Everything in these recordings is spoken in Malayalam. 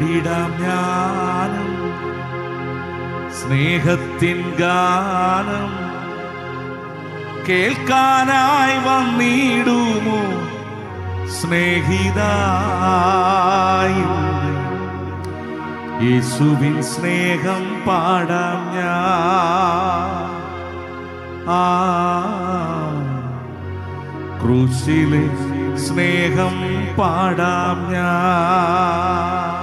പാടിടാം ഞാനും സ്നേഹത്തിൻ ഗാനം കേൾക്കാനായി വന്നിടുമോ? സ്നേഹിതായി യേശുവിൻ സ്നേഹം പാടാം ഞാൻ. ആ. ക്രൂശിലെ സ്നേഹം പാടാം ഞാൻ.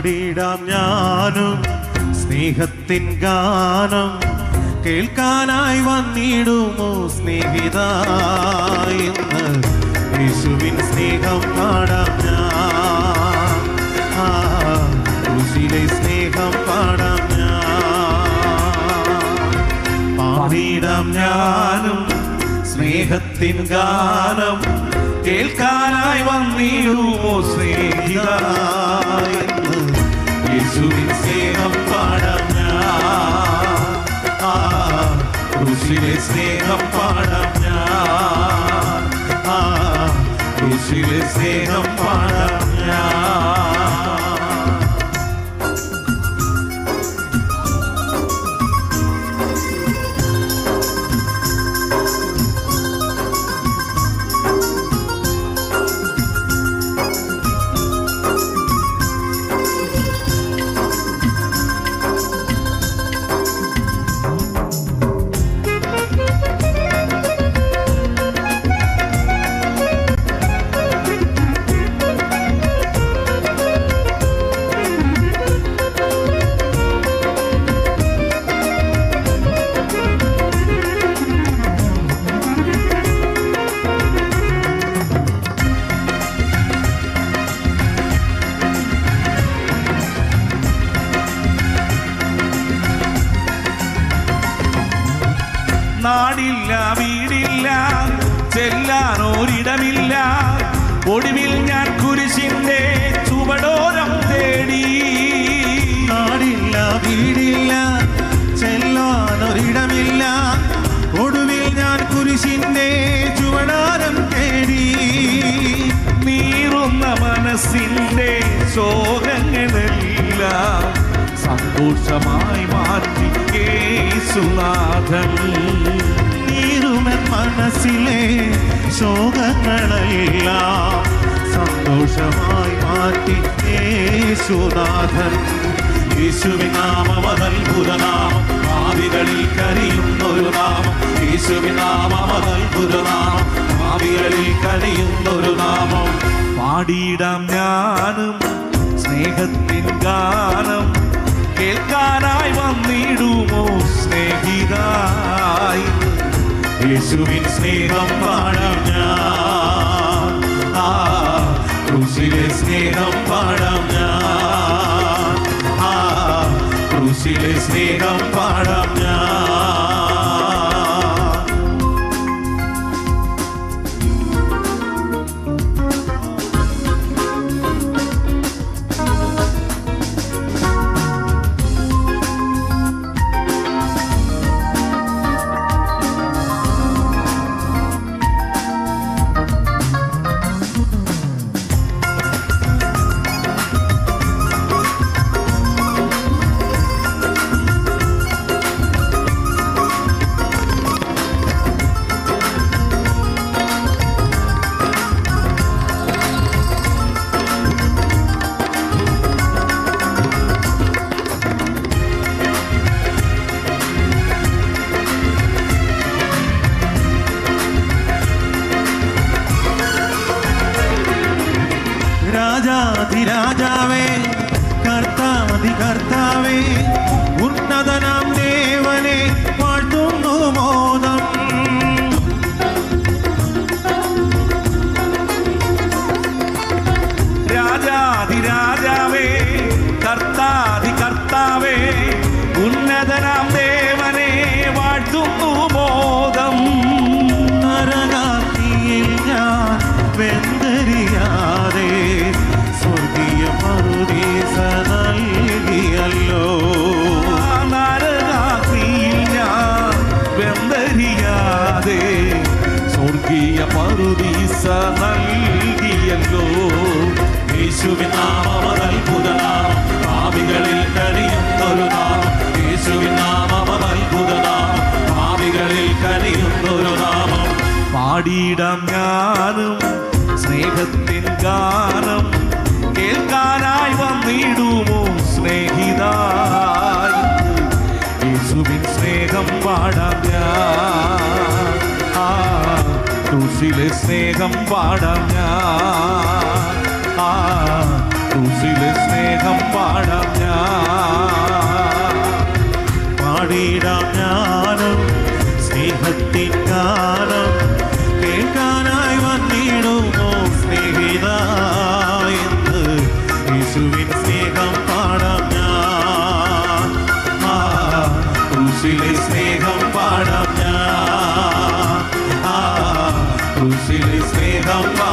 പാടിടാം ഞാനും സ്നേഹത്തിൻ ഗാനം. കേൾക്കാനായി വന്നിടുമോ സ്നേഹിത ഇന്ന്? യേശുവിൻ സ്നേഹം പാടാം ഞാൻ. ക്രൂശിലെ സ്നേഹം പാടാം ഞാൻ. പാടിടാം ഞാനും സ്നേഹത്തിൻ ഗാനം. കേൾക്കാനായി വന്നിടുമോ സ്നേഹിത ക്രൂശിലെ സ്നേഹം പാടാം ഞാൻ. ആ ക്രൂശിലെ സ്നേഹം പാടാം. നാടില്ല വീടില്ല ചെല്ലാൻ ഒരിടമില്ല ഒടുവിൽ ഞാൻ കുരിശിന്റെ ചുവടോരം തേടി. നാടില്ല വീടില്ല ചെല്ലാൻ ഒരിടമില്ല ഒടുവിൽ ഞാൻ കുരിശിന്റെ ചുവടാരം തേടി. നീറുന്ന മനസ്സിന്റെ ശോകങ്ങളെല്ലാം സന്തോഷമായി മാറ്റി യേശുനാഥൻ. തീരുമൻ മനസ്സിലെ ശോകങ്ങളെല്ലാം സന്തോഷമായി മാറ്റി കേസുനാഥൻ യേശുവിൻ നാമം അതത്ഭുതനാമം ഭാവികളിൽ കരിയുന്നൊരു നാമം. യേശുവിൻ നാമം അതത്ഭുതനാമം ഭാവികളിൽ കരിയുന്നൊരു നാമം. പാടിയിടാം ഞാനും സ്നേഹത്തിൻ ഗാനം. കേൾക്കാനായി വന്നിടുമോ സ്നേഹിതായി? യേശുവിൻ സ്നേഹം പാടാം ഞാൻ. ആ ക്രൂശിലെ സ്നേഹം പാടാം ഞാൻ. ആ ക്രൂശിലെ സ്നേഹം പാടാം ഞാൻ. രാജാധിരാജാവേ കർത്താവതി കർത്താവേ. യേശുവിൻ ഞാനും സ്നേഹത്തിൻ ഗാനം കേൾക്കാനായി വന്നിടുമോ സ്നേഹിത യേശുവിൻ സ്നേഹം പാടാം ഞാൻ. ക്രൂശിലെ സ്നേഹം പാടാം ഞാൻ. ആ ക്രൂശിലെ സ്നേഹം പാടാം ഞാൻ. പാടിയിടാം ഞാനും സ്നേഹത്തിൻ ഗാനം. കേൾക്കാനായി വന്നിടുമോ സ്നേഹിത എന്ന് യേശുവിൻ സ്നേഹം പാടാം ഞാൻ. ആ ക്രൂശിലെ സ്നേഹം പാടാം ഞാൻ. ആ ക്രൂശിലെ സ്നേഹം പാടാം